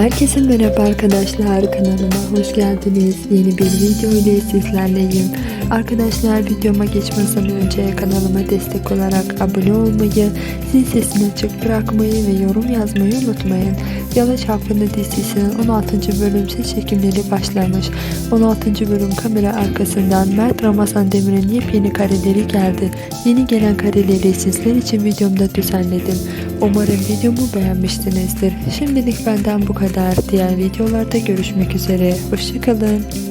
Herkese merhaba arkadaşlar kanalıma hoş geldiniz. Yeni bir video ile sizlerleyim. Arkadaşlar videoma geçmeden önce kanalıma destek olarak abone olmayı, zil sesini açık bırakmayı ve yorum yazmayı unutmayın. Yalı Çapkını dizisinin 16. bölümsel çekimleri başlamış. 16. bölüm kamera arkasından Mert Ramazan Demir'in yepyeni kareleri geldi. Yeni gelen kareleri sizler için videomda düzenledim. Umarım videomu beğenmişsinizdir. Şimdilik benden bu kadar. Diğer videolarda görüşmek üzere. Hoşçakalın.